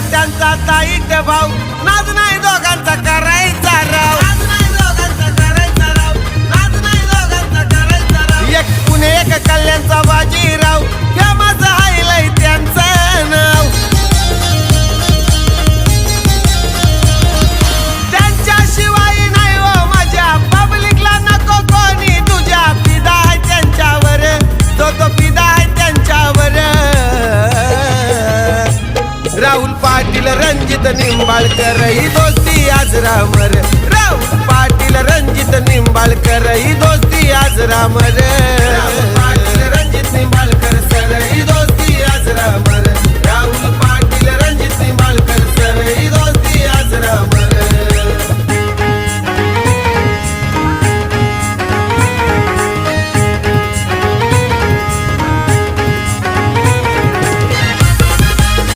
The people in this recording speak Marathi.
त्यांचा ताई ते भाऊ. नाद राहुल पाटील रणजित निंबाळकर ही दोस्ती आज रामर. राहुल पाटील रणजित निंबाळकर ही दोस्ती आज रामर.